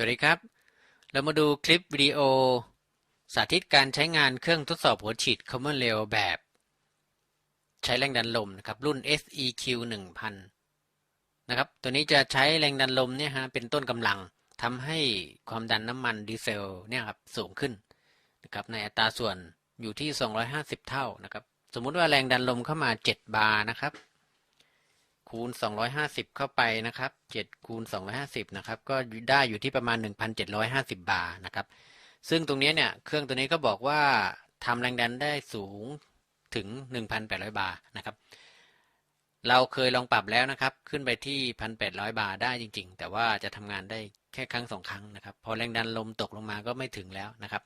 สวัสดีครับ เรามาดูคลิปวิดีโอ สาธิตการใช้งานเครื่องทดสอบหัวฉีด Common Rail แบบ ใช้แรงดันลมนะครับ รุ่น SEQ 1000 นะครับ ตัวนี้จะใช้แรงดันลมเนี่ยฮะเป็นต้นกำลังทำให้ความดันน้ำมันดีเซลเนี่ยครับสูงขึ้นนะครับในอัตราส่วนอยู่ที่ 250 เท่านะครับ สมมุติว่าแรงดันลมเข้ามา 7 บาร์นะครับ คูณ 250 เข้าไปนะครับ7คูณ 250 นะครับ ก็ได้อยู่ที่ประมาณ 1,750 บาร์นะครับ ซึ่งตรงนี้เนี่ย เครื่องตัวนี้ก็บอกว่าทำแรงดันได้สูงถึง 1,800 บาร์นะครับ เราเคยลองปรับแล้วนะครับ ขึ้นไปที่ 1,800 บาร์ได้จริง ๆ แต่ว่าจะทำงานได้แค่ครั้งสองครั้งนะครับ พอแรงดันลมตกลงมาก็ไม่ถึงแล้วนะครับ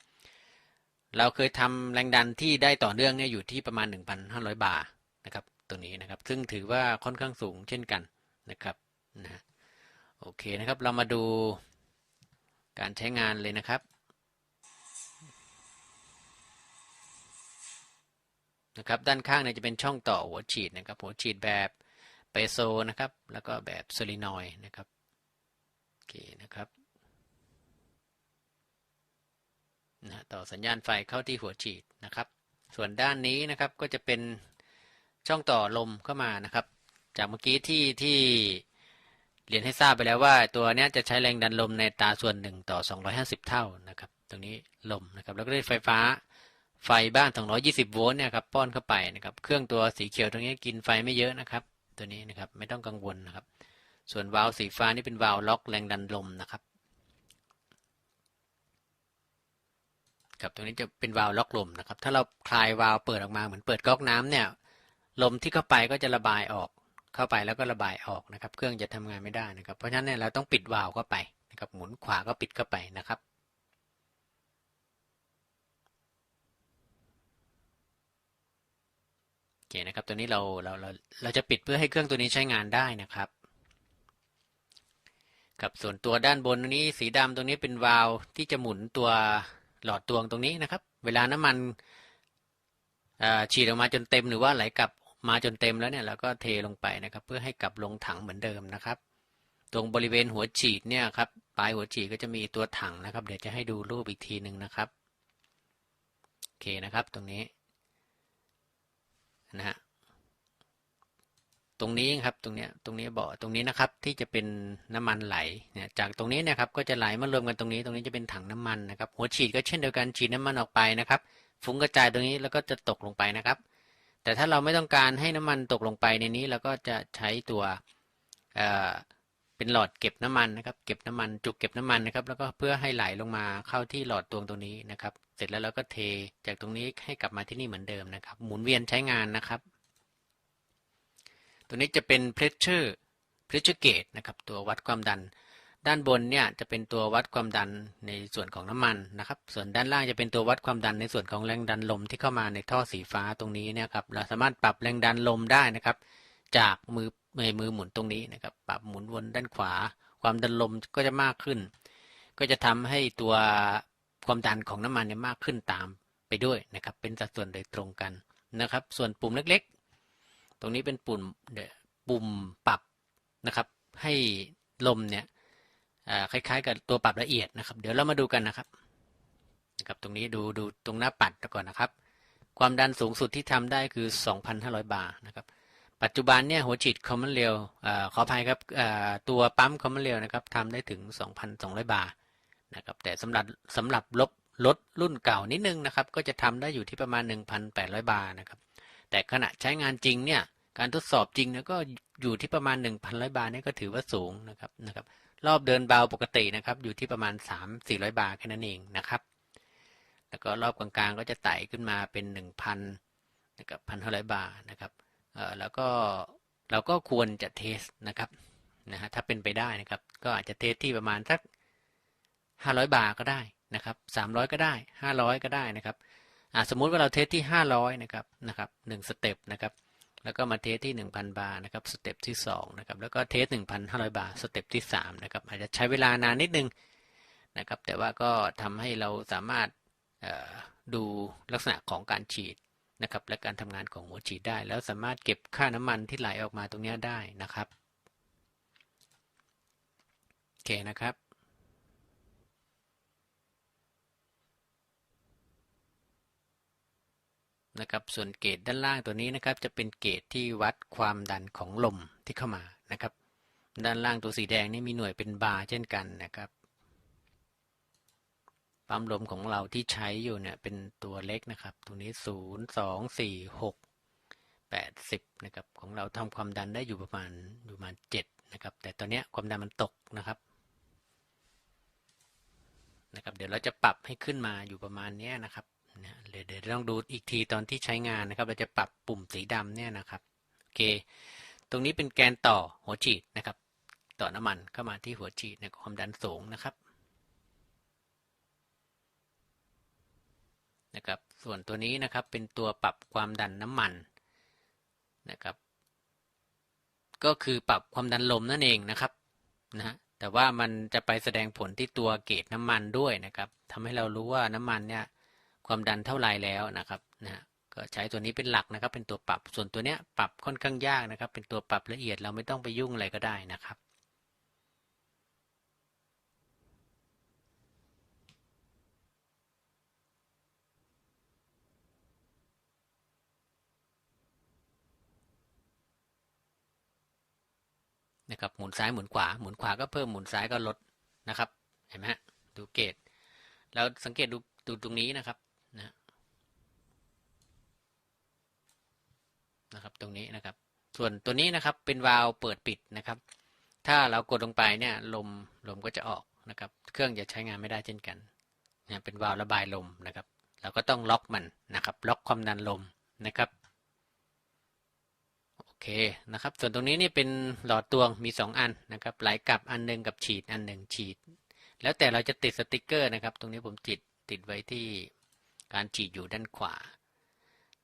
เราเคยทำแรงดันที่ได้ต่อเนื่องเนี่ยอยู่ที่ประมาณ 1,500 บาร์นะครับ ตัวนี้นะครับ ซึ่งถือว่าค่อนข้างสูงเช่นกันนะครับนะโอเคนะครับเรามาดูการใช้งานเลยนะครับนะครับด้านข้างเนี่ยจะเป็นช่องต่อหัวฉีดนะครับ หัวฉีดแบบเปโซนะครับ แล้วก็แบบโซลินอยนะครับโอเคนะครับนะต่อสัญญาณไฟเข้าที่หัวฉีดนะครับ ส่วนด้านนี้นะครับก็จะเป็น ช่องต่อลมเข้ามานะครับ จากเมื่อกี้ที่ที่เรียนให้ทราบไปแล้วว่า ตัวนี้จะใช้แรงดันลมในตาส่วน 1 ต่อ 250 เท่านะครับ ตรงนี้ลมนะครับ แล้วก็ได้ไฟฟ้าไฟบ้าน 220 โวลต์เนี่ยครับป้อนเข้าไปนะครับ เครื่องตัวสีเขียวตรงนี้กินไฟไม่เยอะนะครับ ตัวนี้นะครับไม่ต้องกังวลนะครับ ส่วนวาล์วสีฟ้านี่เป็นวาล์วล็อกแรงดันลมนะครับครับตรงนี้จะเป็นวาล์วล็อกลมนะครับ ถ้าเราคลายวาล์วเปิดออกมาเหมือนเปิดก๊อกน้ำเนี่ย ลมที่เข้าไปก็จะระบายออก เข้าไปแล้วก็ระบายออกนะครับ เครื่องจะทำงานไม่ได้นะครับ เพราะฉะนั้นเนี่ยเราต้องปิดวาล์วเข้าไปนะครับ หมุนขวาก็ปิดเข้าไปนะครับ โอเคนะครับ ตัวนี้เราเราเราเราจะปิดเพื่อให้เครื่องตัวนี้ใช้งานได้นะครับ กับส่วนตัวด้านบนตรงนี้สีดำตรงนี้เป็นวาล์วที่จะหมุนตัวหลอดตวงตรงนี้นะครับ เวลาน้ำมันฉีดออกมาจนเต็มหรือว่าไหลกลับ มาจนเต็มแล้วเนี่ยเราก็เทลงไปนะครับ เพื่อให้กลับลงถังเหมือนเดิมนะครับ ตรงบริเวณหัวฉีดเนี่ยครับปลายหัวฉีดก็จะมีตัวถังนะครับ เดี๋ยวจะให้ดูรูปอีกทีหนึ่งนะครับโอเคนะครับตรงนี้นะฮะตรงนี้ครับตรงเนี้ยตรงนี้เบาะตรงนี้นะครับที่จะเป็นน้ำมันไหลเนี่ยจากตรงนี้นะครับก็จะไหลมารวมกันตรงนี้ ตรงนี้จะเป็นถังน้ำมันนะครับ หัวฉีดก็เช่นเดียวกันฉีดน้ำมันออกไปนะครับ ฟุ้งกระจายตรงนี้แล้วก็จะตกลงไปนะครับ แต่ถ้าเราไม่ต้องการให้น้ำมันตกลงไปในนี้เราก็จะใช้ตัวเเป็นหลอดเก็บน้ำมันนะครับ เก็บน้ำมันจุกเก็บน้ำมันนะครับ แล้วก็เพื่อให้ไหลลงมาเข้าที่หลอดตวงตรงนี้นะครับ เสร็จแล้วเราก็เทจากตรงนี้ให้กลับมาที่นี่เหมือนเดิมนะครับ หมุนเวียนใช้งานนะครับ ตัวนี้จะเป็น pressure pressure gauge นะครับ ตัววัดความดัน ด้านบนเนี่ยจะเป็นตัววัดความดันในส่วนของน้ำมันนะครับ ส่วนด้านล่างจะเป็นตัววัดความดันในส่วนของแรงดันลมที่เข้ามาในท่อสีฟ้าตรงนี้เนี่ยครับ เราสามารถปรับแรงดันลมได้นะครับ จากมือมือมือหมุนตรงนี้นะครับ ปรับหมุนวนด้านขวา ความดันลมก็จะมากขึ้น ก็จะทำให้ตัวความดันของน้ำมันเนี่ยมากขึ้นตามไปด้วยนะครับ เป็นสัดส่วนโดยตรงกันนะครับ ส่วนปุ่มเล็กๆ ตรงนี้เป็นปุ่มปุ่มปรับนะครับ ให้ลมเนี่ย คล้ายๆ กับตัวปรับละเอียดนะครับ เดี๋ยวเรามาดูกันนะครับนะครับ ตรงนี้ดูดูตรงหน้าปัดก่อนนะครับ ความดันสูงสุดที่ทำได้คือ 2,500 บาร์นะครับ ปัจจุบันเนี่ยหัวฉีดคอมมอนเรลขออภัยครับตัวปั๊มคอมมอนเรลนะครับทำได้ถึง 2,200 บาร์นะครับ แต่สำหรับสำหรับลบรถรุ่นเก่านิดนึงนะครับ ก็จะทำได้อยู่ที่ประมาณ 1,800 บาร์นะครับ แต่ขณะใช้งานจริงเนี่ย การทดสอบจริงนี่ยก็อยู่ที่ประมาณ 1,100 บาร์นี่ก็ถือว่าสูงนะครับนะครับ รอบเดินเบาปกตินะครับ อยู่ที่ประมาณ 3-400 บาร์แค่นั้นเองนะครับ แล้วก็รอบกลางๆก็จะไต่ขึ้นมาเป็น 1,000นะครับ1,500 บาร์นะครับเอ่อแล้วก็เราก็ควรจะเทสนะครับนะฮะถ้าเป็นไปได้นะครับ ก็อาจจะเทสที่ประมาณสัก 500 บาร์ก็ได้นะครับ 300 ก็ได้ 500 ก็ได้นะครับอ่าสมมุติว่าเราเทสที่ 500 นะครับนะครับ1สเต็ปนะครับ แล้วก็มาเทสที่ 1,000 บาร์นะครับสเต็ปที่2นะครับแล้วก็เทส 1,500 บาร์สเต็ปที่3นะครับอาจจะใช้เวลานานนิดนึงนะครับแต่ว่าก็ทำให้เราสามารถดูลักษณะของการฉีดนะครับและการทำงานของหัวฉีดได้ แล้วสามารถเก็บค่าน้ำมันที่ไหลออกมาตรงนี้ได้นะครับโอเคนะครับ นะครับส่วนเกจด้านล่างตัวนี้นะครับจะเป็นเกจที่วัดความดันของลมที่เข้ามานะครับด้านล่างตัวสีแดงนี่มีหน่วยเป็นบาร์เช่นกันนะครับปั๊มลมของเราที่ใช้อยู่เนี่ยเป็นตัวเล็กนะครับตรงนี้ศูนย์สองสี่หกแปดสิบนะครับของเราทำความดันได้อยู่ประมาณอยู่ประมาณเจ็ดนะครับแต่ตอนนี้ความดันมันตกนะครับนะครับ เดี๋ยวเราจะปรับให้ขึ้นมาอยู่ประมาณนี้นะครับ นะเดี๋ยวเดี๋ยวต้องดูอีกทีตอนที่ใช้งานนะครับ เราจะปรับปุ่มสีดำเนี่ยนะครับโอเค ตรงนี้เป็นแกนต่อหัวฉีดนะครับ ต่อน้ำมันเข้ามาที่หัวฉีดในความดันสูงนะครับนะครับ ส่วนตัวนี้นะครับเป็นตัวปรับความดันน้ำมันนะครับ ก็คือปรับความดันลมนั่นเองนะครับนะฮะแต่ว่ามันจะไปแสดงผลที่ตัวเกจน้ำมันด้วยนะครับทำให้เรารู้ว่าน้ำมันเนี่ย ความดันเท่าไรแล้วนะครับนะฮะก็ใช้ตัวนี้เป็นหลักนะครับ เป็นตัวปรับส่วนตัวเนี้ยปรับค่อนข้างยากนะครับ เป็นตัวปรับละเอียดเราไม่ต้องไปยุ่งอะไรก็ได้นะครับนะครับหมุนซ้ายหมุนขวาหมุนขวาก็เพิ่มหมุนซ้ายก็ลดนะครับเห็นไหมฮะดูเกตแล้วสังเกตดูดูตรงนี้นะครับ นะครับตรงนี้นะครับ ส่วนตัวนี้นะครับเป็นวาล์วเปิดปิดนะครับ ถ้าเรากดลงไปเนี่ยลมลมก็จะออกนะครับ เครื่องจะใช้งานไม่ได้เช่นกันเนะเป็นวาล์วระบายลมนะครับ เราก็ต้องล็อกมันนะครับ ล็อกความดันลมนะครับโอเคนะครับ ส่วนตรงนี้นี่เป็นหลอดตวงมี 2 อันนะครับไหลกลับอันหนึ่งกับฉีดอันหนึ่งฉีด แล้วแต่เราจะติดสติกเกอร์นะครับ ตรงนี้ผมติดติดไว้ที่การฉีดอยู่ด้านขวา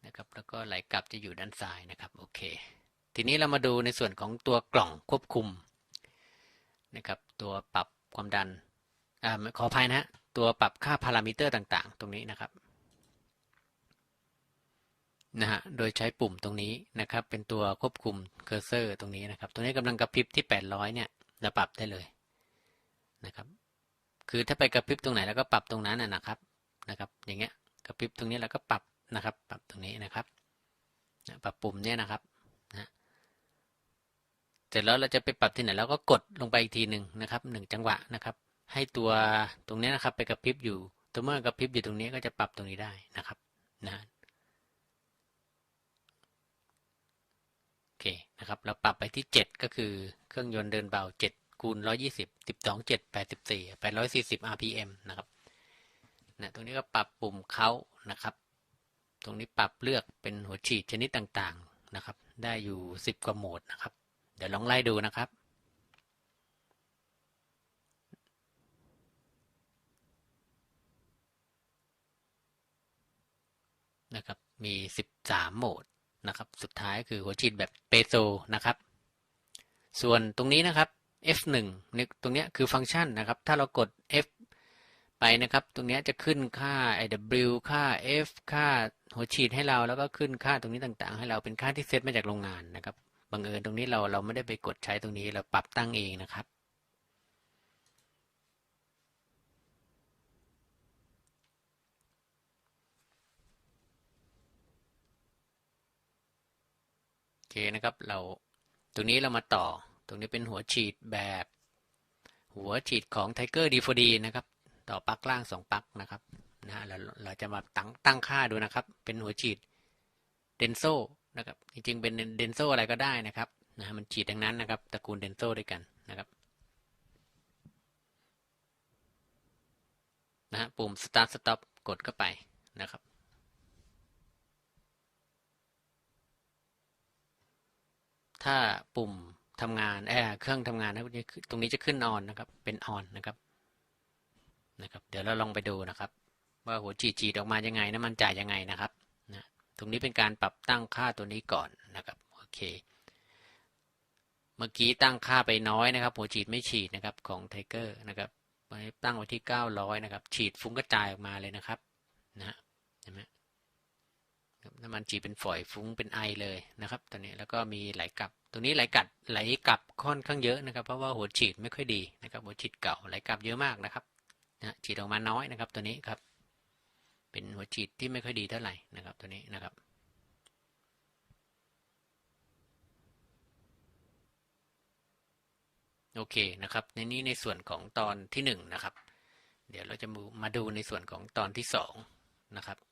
นะครับแล้วก็ไหลกลับจะอยู่ด้านซ้ายนะครับโอเคทีนี้เรามาดูในส่วนของตัวกล่องควบคุมนะครับตัวปรับความดันอ่าขออภัยนะฮะตัวปรับค่าพารามิเตอร์ต่าง ๆ ตรงนี้นะครับนะฮะโดยใช้ปุ่มตรงนี้นะครับ เป็นตัวควบคุมเคอร์เซอร์ตรงนี้นะครับ ตรงนี้กำลังกระพริบที่ 800 เนี่ยเราปรับได้เลยนะครับ คือถ้าไปกระพริบตรงไหนแล้วก็ปรับตรงนั้นนะนะครับนะครับ อย่างเงี้ยกระพริบตรงนี้แล้วก็ปรับ นะครับ ปรับตรงนี้นะครับปรับปุ่มเนี่ยนะครับนะเสร็จแล้วเราจะไปปรับที่ไหนแล้วก็กดลงไปอีกทีหนึ่งนะครับหนึ่งจังหวะนะครับ ให้ตัวตรงนี้นะครับ ไปกระพริบอยู่ ตัวเมื่อกระพริบอยู่ตรงนี้ก็จะปรับตรงนี้ได้นะครับนะโอเคนะครับ เราปรับไปที่ 7 ก็คือเครื่องยนต์เดินเบา 7 คูณ 120 12 7 84 840 rpm นะครับนะตรงนี้ก็ปรับปุ่มเขานะครับ ตรงนี้ปรับเลือกเป็นหัวฉีดชนิดต่างๆนะครับ ได้อยู่ 10 กว่าโหมดนะครับ เดี๋ยวลองไล่ดูนะครับ นะครับ มี 13 โหมดนะครับ สุดท้ายคือหัวฉีดแบบเปโซนะครับ ส่วนตรงนี้นะครับ F1 นี่ตรงนี้คือฟังก์ชันนะครับ ถ้าเรากด F ไปนะครับ ตรงนี้จะขึ้นค่า IW ค่า F ค่า หัวฉีดให้เราแล้วก็ขึ้นค่าตรงนี้ต่างๆ ให้เราเป็นค่าที่เซตมาจากโรงงานนะครับบังเอิญตรงนี้เราเราไม่ได้ไปกดใช้ตรงนี้เราปรับตั้งเองนะครับ โอเคนะครับเราตรงนี้เรามาต่อ ตรงนี้เป็นหัวฉีดแบบ หัวฉีดของ Tiger D4D นะครับ ต่อปลั๊กล่างสองปลั๊กนะครับ นะฮะเราเราจะมาตั้งตั้งค่าดูนะครับ เป็นหัวฉีดเดนโซนะครับจริงๆเป็นเดนโซอะไรก็ได้นะครับนะมันฉีดดังนั้นนะครับตระกูลเดนโซด้วยกันนะครับนะฮะปุ่ม start stop กดเข้าไปนะครับถ้าปุ่มทำงานแอร์เครื่องทำงานนะตรงนี้จะขึ้นออนนะครับ เป็นออนนะครับ นะครับ เดี๋ยวเราลองไปดูนะครับ ว่าหัวฉีดฉีดออกมายังไงน้ำมันจ่ายยังไงนะครับนะตรงนี้เป็นการปรับตั้งค่าตัวนี้ก่อนนะครับโอเค เมื่อกี้ตั้งค่าไปน้อยนะครับ หัวฉีดไม่ฉีดนะครับของไทเกอร์นะครับไปตั้งไว้ที่ 900 นะครับ ฉีดฟุ้งกระจายออกมาเลยนะครับนะเห็นไหมน้ำมันฉีดเป็นฝอยฟุ้งเป็นไอเลยนะครับตอนนี้แล้วก็มีไหลกลับ ตรงนี้ไหลกัดไหลกลับค่อนข้างเยอะนะครับ เพราะว่าหัวฉีดไม่ค่อยดีนะครับหัวฉีดเก่าไหลกลับเยอะมากนะครับนะฉีดออกมาน้อยนะครับตัวนี้ครับ เป็นหัวฉีดที่ไม่ค่อยดีเท่าไหร่นะครับตัวนี้นะครับโอเคนะครับในนี้ในส่วนของตอนที่หนึ่งนะครับ เดี๋ยวเราจะมามาดูในส่วนของตอนที่สองนะครับ